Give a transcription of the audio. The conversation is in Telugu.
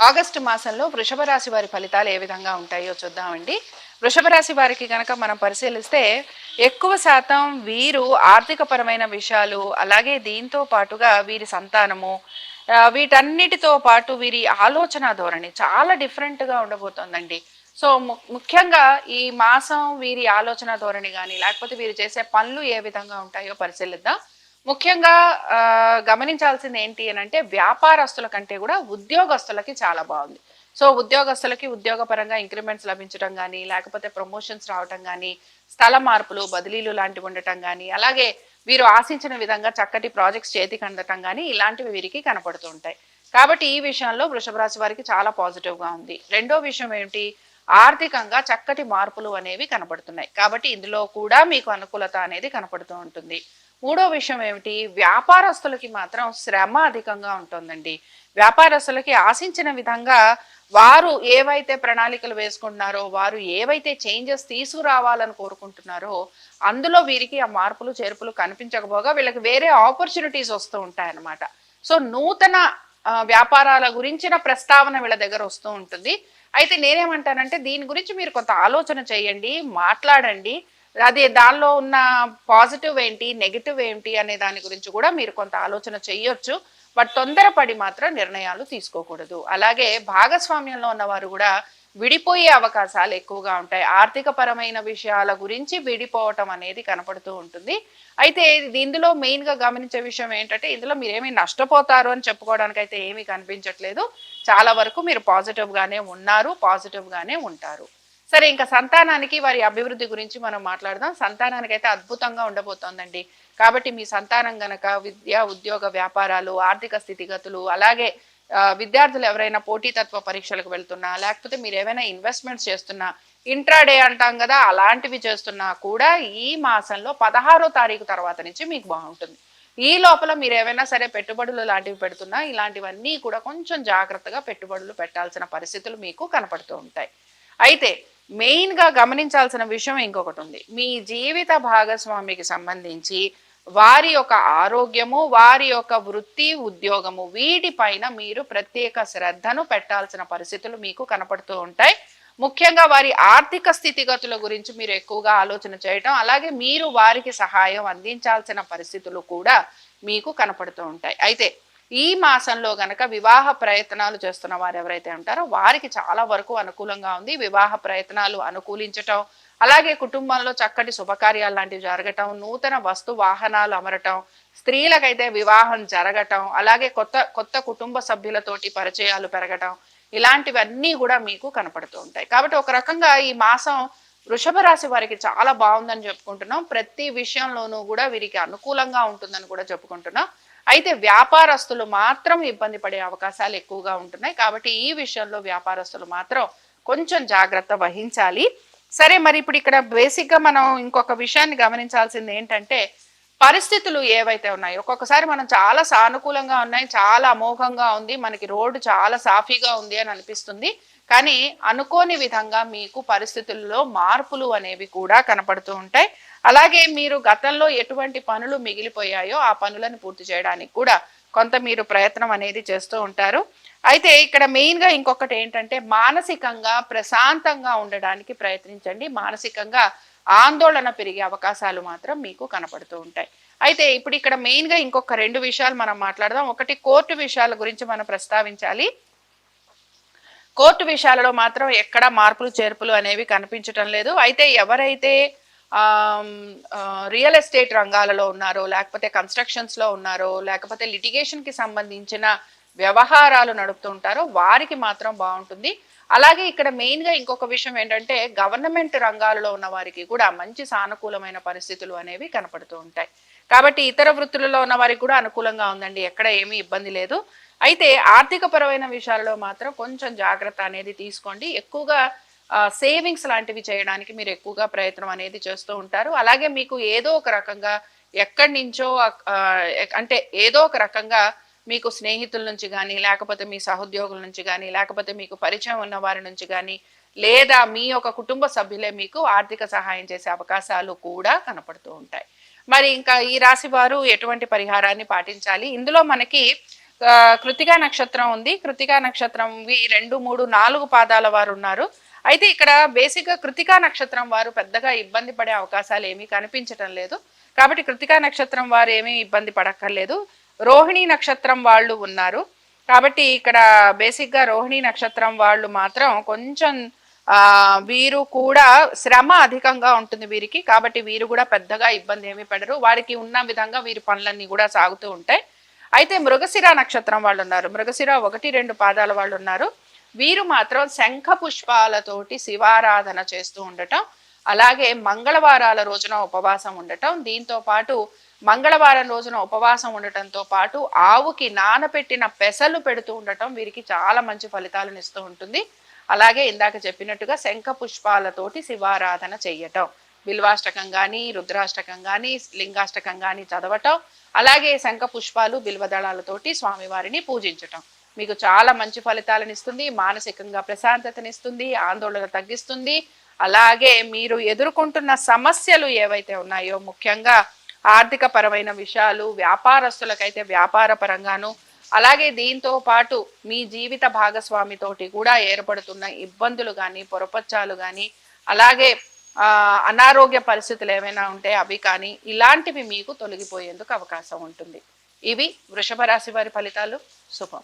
ఆగస్టు మాసంలో వృషభ రాశి వారి ఫలితాలు ఏ విధంగా ఉంటాయో చూద్దామండి. వృషభ రాశి వారికి కనుక మనం పరిశీలిస్తే ఎక్కువ శాతం వీరు ఆర్థికపరమైన విషయాలు అలాగే దీంతో పాటుగా వీరి సంతానము వీటన్నిటితో పాటు వీరి ఆలోచన ధోరణి చాలా డిఫరెంట్గా ఉండబోతోందండి. సో ము- ముఖ్యంగా ఈ మాసం వీరి ఆలోచన ధోరణి కానీ లేకపోతే వీరు చేసే పనులు ఏ విధంగా ఉంటాయో పరిశీలిద్దాం. ముఖ్యంగా గమనించాల్సింది ఏంటి అని అంటే వ్యాపారస్తుల కంటే కూడా ఉద్యోగస్తులకి చాలా బాగుంది. సో ఉద్యోగస్తులకి ఉద్యోగపరంగా ఇంక్రిమెంట్స్ లభించడం కానీ లేకపోతే ప్రమోషన్స్ రావటం కానీ స్థల మార్పులు బదిలీలు లాంటివి ఉండటం కానీ అలాగే వీరు ఆశించిన విధంగా చక్కటి ప్రాజెక్ట్స్ చేతికి అందటం కానీ ఇలాంటివి వీరికి కనపడుతూ ఉంటాయి. కాబట్టి ఈ విషయంలో వృషభ రాశి వారికి చాలా పాజిటివ్గా ఉంది. రెండో విషయం ఏమిటి? ఆర్థికంగా చక్కటి మార్పులు అనేవి కనపడుతున్నాయి. కాబట్టి ఇందులో కూడా మీకు అనుకూలత అనేది కనపడుతూ ఉంటుంది. మూడో విషయం ఏమిటి? వ్యాపారస్తులకి మాత్రం శ్రమ అధికంగా ఉంటుందండి. వ్యాపారస్తులకి ఆశించిన విధంగా వారు ఏవైతే ప్రణాళికలు వేసుకుంటున్నారో వారు ఏవైతే చేంజెస్ తీసుకురావాలని కోరుకుంటున్నారో అందులో వీరికి ఆ మార్పులు చేర్పులు కనిపించకపోగా వీళ్ళకి వేరే ఆపర్చునిటీస్ వస్తూ ఉంటాయన్నమాట. సో నూతన వ్యాపారాల గురించిన ప్రస్తావన వీళ్ళ దగ్గర వస్తూ ఉంటుంది. అయితే నేనేమంటానంటే దీని గురించి మీరు కొంత ఆలోచన చేయండి మాట్లాడండి. అది దానిలో ఉన్న పాజిటివ్ ఏంటి నెగిటివ్ ఏంటి అనే దాని గురించి కూడా మీరు కొంత ఆలోచన చేయొచ్చు. బట్ తొందరపడి మాత్రం నిర్ణయాలు తీసుకోకూడదు. అలాగే భాగస్వామ్యంలో ఉన్నవారు కూడా విడిపోయే అవకాశాలు ఎక్కువగా ఉంటాయి. ఆర్థిక పరమైన విషయాల గురించి విడిపోవటం అనేది కనపడుతూ ఉంటుంది. అయితే ఇందులో మెయిన్గా గమనించే విషయం ఏంటంటే ఇందులో మీరేమీ నష్టపోతారు అని చెప్పుకోవడానికి అయితే ఏమీ కనిపించట్లేదు. చాలా వరకు మీరు పాజిటివ్ గానే ఉన్నారు పాజిటివ్ గానే ఉంటారు. సరే ఇంకా సంతానానికి వారి అభివృద్ధి గురించి మనం మాట్లాడదాం. సంతానానికి అయితే అద్భుతంగా ఉండబోతోందండి. కాబట్టి మీ సంతానం గనక విద్య ఉద్యోగ వ్యాపారాలు ఆర్థిక స్థితిగతులు అలాగే విద్యార్థులు ఎవరైనా పోటీతత్వ పరీక్షలకు వెళ్తున్నా లేకపోతే మీరు ఏమైనా ఇన్వెస్ట్మెంట్స్ చేస్తున్నా ఇంట్రాడే అంటాం కదా అలాంటివి చేస్తున్నా కూడా ఈ మాసంలో పదహారో తారీఖు తర్వాత నుంచి మీకు బాగుంటుంది. ఈ లోపల మీరు ఏమైనా సరే పెట్టుబడులు లాంటివి పెడుతున్నా ఇలాంటివన్నీ కూడా కొంచెం జాగ్రత్తగా పెట్టుబడులు పెట్టాల్సిన పరిస్థితులు మీకు కనపడుతూ ఉంటాయి. అయితే మెయిన్గా గమనించాల్సిన విషయం ఇంకొకటి ఉంది. మీ జీవిత భాగస్వామికి సంబంధించి వారి యొక్క ఆరోగ్యము వారి యొక్క వృత్తి ఉద్యోగము వీటిపైన మీరు ప్రత్యేక శ్రద్ధను పెట్టాల్సిన పరిస్థితులు మీకు కనపడుతూ ఉంటాయి. ముఖ్యంగా వారి ఆర్థిక స్థితిగతుల గురించి మీరు ఎక్కువగా ఆలోచన చేయటం అలాగే మీరు వారికి సహాయం అందించాల్సిన పరిస్థితులు కూడా మీకు కనపడుతూ ఉంటాయి. అయితే ఈ మాసంలో గనక వివాహ ప్రయత్నాలు చేస్తున్న వారు ఎవరైతే ఉంటారో వారికి చాలా వరకు అనుకూలంగా ఉంది. వివాహ ప్రయత్నాలు అనుకూలించటం అలాగే కుటుంబంలో చక్కటి శుభకార్యాలు లాంటివి జరగటం నూతన వస్తు వాహనాలు అమరటం స్త్రీలకైతే వివాహం జరగటం అలాగే కొత్త కొత్త కుటుంబ సభ్యులతోటి పరిచయాలు పెరగటం ఇలాంటివన్నీ కూడా మీకు కనపడుతూ ఉంటాయి. కాబట్టి ఒక రకంగా ఈ మాసం వృషభ రాశి వారికి చాలా బాగుందని చెప్పుకుంటున్నాం. ప్రతి విషయంలోనూ కూడా వీరికి అనుకూలంగా ఉంటుందని కూడా చెప్పుకుంటున్నాం. అయితే వ్యాపారస్తులు మాత్రం ఇబ్బంది పడే అవకాశాలు ఎక్కువగా ఉంటున్నాయి. కాబట్టి ఈ విషయంలో వ్యాపారస్తులు మాత్రం కొంచెం జాగ్రత్త వహించాలి. సరే మరి ఇప్పుడు ఇక్కడ బేసిక్గా మనం ఇంకొక విషయాన్ని గమనించాల్సింది ఏంటంటే పరిస్థితులు ఏవైతే ఉన్నాయో ఒక్కొక్కసారి మనం చాలా సానుకూలంగా ఉన్నాయి చాలా అమోఘంగా ఉంది మనకి రోడ్డు చాలా సాఫీగా ఉంది అని అనిపిస్తుంది. కానీ అనుకోని విధంగా మీకు పరిస్థితుల్లో మార్పులు అనేవి కూడా కనపడుతూ ఉంటాయి. అలాగే మీరు గతంలో ఎటువంటి పనులు మిగిలిపోయాయో ఆ పనులను పూర్తి చేయడానికి కూడా కొంత మీరు ప్రయత్నం అనేది చేస్తూ ఉంటారు. అయితే ఇక్కడ మెయిన్గా ఇంకొకటి ఏంటంటే మానసికంగా ప్రశాంతంగా ఉండడానికి ప్రయత్నించండి. మానసికంగా ఆందోళన పెరిగే అవకాశాలు మాత్రం మీకు కనపడుతూ ఉంటాయి. అయితే ఇప్పుడు ఇక్కడ మెయిన్గా ఇంకొక రెండు విషయాలు మనం మాట్లాడదాం. ఒకటి కోర్టు విషయాల గురించి మనం ప్రస్తావించాలి. కోర్టు విషయాలలో మాత్రం ఎక్కడ మార్పులు చేర్పులు అనేవి కనిపించటం లేదు. అయితే ఎవరైతే రియల్ ఎస్టేట్ రంగాలలో ఉన్నారో లేకపోతే కన్స్ట్రక్షన్స్లో ఉన్నారో లేకపోతే లిటిగేషన్కి సంబంధించిన వ్యవహారాలు నడుపుతుంటారో వారికి మాత్రం బాగుంటుంది. అలాగే ఇక్కడ మెయిన్గా ఇంకొక విషయం ఏంటంటే గవర్నమెంట్ రంగాలలో ఉన్న వారికి కూడా మంచి సానుకూలమైన పరిస్థితులు అనేవి కనపడుతూ ఉంటాయి. కాబట్టి ఇతర వృత్తులలో ఉన్న వారికి కూడా అనుకూలంగా ఉందండి ఎక్కడ ఏమీ ఇబ్బంది లేదు. అయితే ఆర్థిక పరమైన విషయాలలో మాత్రం కొంచెం జాగ్రత్త అనేది తీసుకోండి. ఎక్కువగా సేవింగ్స్ లాంటివి చేయడానికి మీరు ఎక్కువగా ప్రయత్నం అనేది చేస్తూ ఉంటారు. అలాగే మీకు ఏదో ఒక రకంగా ఎక్కడి నుంచో అంటే ఏదో ఒక రకంగా మీకు స్నేహితుల నుంచి కానీ లేకపోతే మీ సహోద్యోగుల నుంచి కానీ లేకపోతే మీకు పరిచయం ఉన్న వారి నుంచి కానీ లేదా మీ యొక్క కుటుంబ సభ్యులే మీకు ఆర్థిక సహాయం చేసే అవకాశాలు కూడా కనపడుతూ ఉంటాయి. మరి ఇంకా ఈ రాశి వారు ఎటువంటి పరిహారాన్ని పాటించాలి? ఇందులో మనకి కృతికా నక్షత్రం ఉంది. కృతికా నక్షత్రం వి రెండు మూడు నాలుగు పాదాల వారు ఉన్నారు. అయితే ఇక్కడ బేసిక్గా కృతికా నక్షత్రం వారు పెద్దగా ఇబ్బంది పడే అవకాశాలు ఏమీ కనిపించటం లేదు. కాబట్టి కృతికా నక్షత్రం వారు ఏమీ ఇబ్బంది పడక్కర్లేదు. రోహిణి నక్షత్రం వాళ్ళు ఉన్నారు. కాబట్టి ఇక్కడ బేసిక్గా రోహిణీ రోహిణి నక్షత్రం వాళ్ళు మాత్రం కొంచెం వీరు కూడా శ్రమ అధికంగా ఉంటుంది వీరికి. కాబట్టి వీరు కూడా పెద్దగా ఇబ్బంది ఏమీ పడరు. వారికి ఉన్న విధంగా వీరి పనులన్నీ కూడా సాగుతూ ఉంటాయి. అయితే మృగశిర నక్షత్రం వాళ్ళు ఉన్నారు. మృగశిర ఒకటి రెండు పాదాల వాళ్ళు ఉన్నారు. వీరు మాత్రం శంఖ పుష్పాలతోటి శివారాధన చేస్తూ ఉండటం అలాగే మంగళవారాల రోజున ఉపవాసం ఉండటం దీంతో పాటు మంగళవారం రోజున ఉపవాసం ఉండటంతో పాటు ఆవుకి నానపెట్టిన పెసలు పెడుతూ ఉండటం వీరికి చాలా మంచి ఫలితాలను ఇస్తూ ఉంటుంది. అలాగే ఇందాక చెప్పినట్టుగా శంఖ పుష్పాలతోటి శివారాధన చెయ్యటం బిల్వాష్టకం కానీ రుద్రాష్టకం కానీ లింగాష్టకం కానీ చదవటం అలాగే శంఖ పుష్పాలు బిల్వదళాలతోటి స్వామివారిని పూజించటం. మీకు చాలా మంచి ఫలితాలను ఇస్తుంది మానసికంగా ప్రశాంతతనిస్తుంది ఆందోళన తగ్గిస్తుంది అలాగే మీరు ఎదుర్కొంటున్న సమస్యలు ఏవైతే ఉన్నాయో ముఖ్యంగా ఆర్థిక పరమైన విషయాలు వ్యాపారస్తులకైతే వ్యాపార పరంగాను అలాగే దీంతో పాటు మీ జీవిత భాగస్వామితోటి కూడా ఏర్పడుతున్న ఇబ్బందులు కానీ పొరపచ్చాలు కానీ అలాగే అనారోగ్య పరిస్థితులు ఏమైనా ఉంటే అవి కానీ ఇలాంటివి మీకు తొలగిపోయేందుకు అవకాశం ఉంటుంది. ఇవి వృషభ రాశి వారి ఫలితాలు. శుభం.